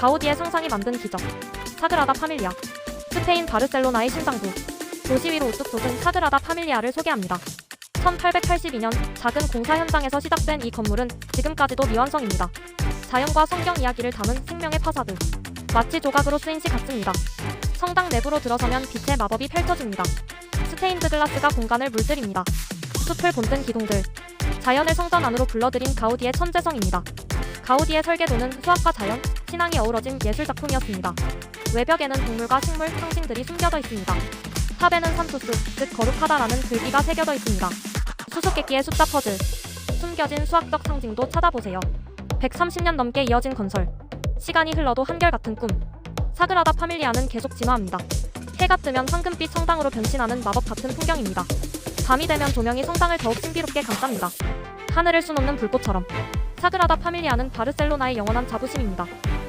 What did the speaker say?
가우디의 상상이 만든 기적. 사그라다 파밀리아. 스페인 바르셀로나의 심장부. 도시 위로 우뚝 솟은 사그라다 파밀리아를 소개합니다. 1882년 작은 공사 현장에서 시작된 이 건물은 지금까지도 미완성입니다. 자연과 성경 이야기를 담은 생명의 파사드. 마치 조각으로 쓰인 시 같습니다. 성당 내부로 들어서면 빛의 마법이 펼쳐집니다. 스테인드 글라스가 공간을 물들입니다. 숲을 본뜬 기둥들. 자연을 성전 안으로 불러들인 가우디의 천재성입니다. 가우디의 설계도는 수학과 자연, 신앙이 어우러진 예술 작품이었습니다. 외벽에는 동물과 식물 상징들이 숨겨져 있습니다. 탑에는 산투스, 즉 거룩하다라는 글귀가 새겨져 있습니다. 수수께끼의 숫자 퍼즐, 숨겨진 수학적 상징도 찾아보세요. 130년 넘게 이어진 건설, 시간이 흘러도 한결같은 꿈. 사그라다 파밀리아는 계속 진화합니다. 해가 뜨면 황금빛 성당으로 변신하는 마법 같은 풍경입니다. 밤이 되면 조명이 성당을 더욱 신비롭게 감쌉니다. 하늘을 수놓는 불꽃처럼. 사그라다 파밀리아는 바르셀로나의 영원한 자부심입니다.